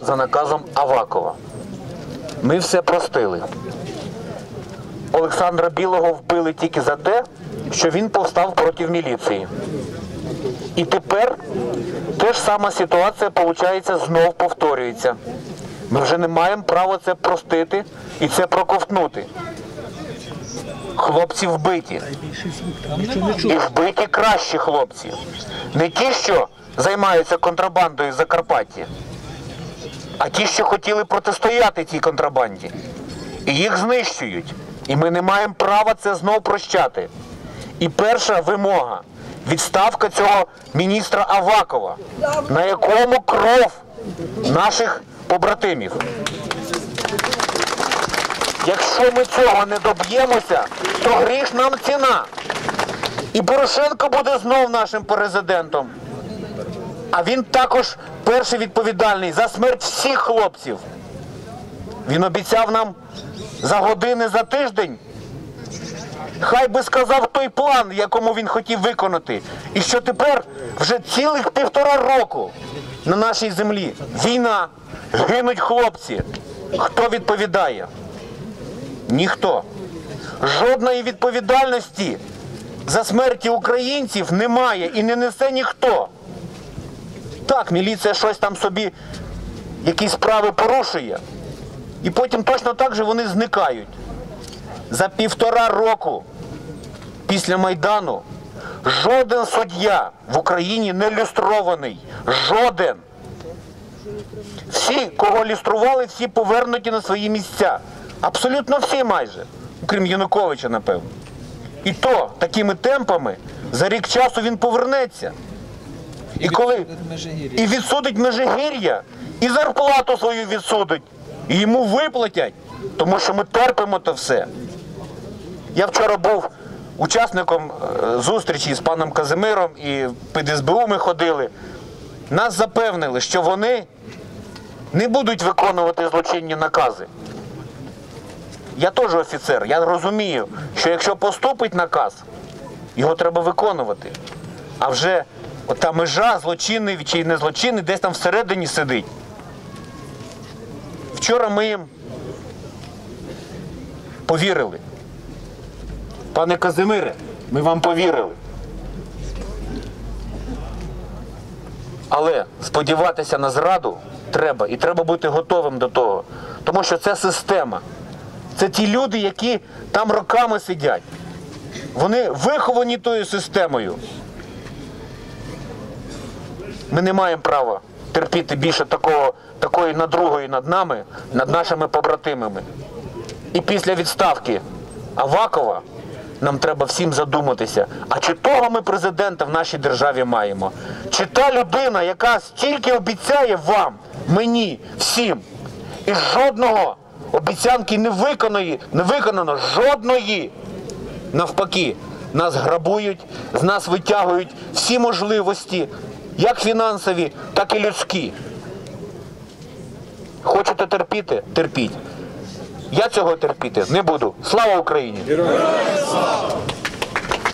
за наказом Авакова. Ми все простили. Олександра Білого вбили тільки за те, що він повстав проти міліції. І тепер те ж сама ситуація, виходить, знов повторюється. Ми вже не маємо права це простити і це проковтнути. Хлопці вбиті. І вбиті кращі хлопці. Не ті, що займаються контрабандою в Закарпатті, а ті, що хотіли протистояти цій контрабанді. І їх знищують. І ми не маємо права це знов прощати. І перша вимога відставка цього міністра Авакова, на якому кров наших побратимів. Якщо ми цього не доб'ємося, то гріх нам ціна. І Порошенко буде знов нашим президентом. А він також перший відповідальний за смерть всіх хлопців. Він обіцяв нам за години, за тиждень. Хай би сказав той план, якому він хотів виконати. І що тепер вже цілих півтора року на нашій землі війна, гинуть хлопці. Хто відповідає? Ніхто. Жодної відповідальності за смерті українців немає і не несе ніхто. Так, міліція щось там собі, якісь справи порушує. І потім точно так же вони зникають. За півтора року після Майдану жоден суддя в Україні не люстрований. Жоден. Всі, кого люстрували, всі повернуті на свої місця. Абсолютно всі майже, окрім Януковича, напевно. І то такими темпами за рік часу він повернеться. І коли і відсудить Межигір'я, і зарплату свою відсудить, і йому виплатять, тому що ми терпимо то все. Я вчора був учасником е, зустрічі з паном Казимиром і під СБУ ми ходили. Нас запевнили, що вони не будуть виконувати злочинні накази. Я теж офіцер, я розумію, що якщо поступить наказ, його треба виконувати. А вже ота межа злочинний чи не злочинний десь там всередині сидить. Вчора ми їм повірили. Пане Казимире, ми вам повірили. Але сподіватися на зраду треба, і треба бути готовим до того. Тому що це система. Це ті люди, які там роками сидять. Вони виховані тою системою. Ми не маємо права терпіти більше такого, такої надругої над нами, над нашими побратимами. І після відставки Авакова нам треба всім задуматися, а чи того ми президента в нашій державі маємо? Чи та людина, яка стільки обіцяє вам, мені, всім, і жодного обіцянки не виконає, не виконано жодної. Навпаки, нас грабують, з нас витягують всі можливості, як фінансові, так і людські. Хочете терпіти? Терпіть. Я цього терпіти не буду. Слава Україні! Героям слава!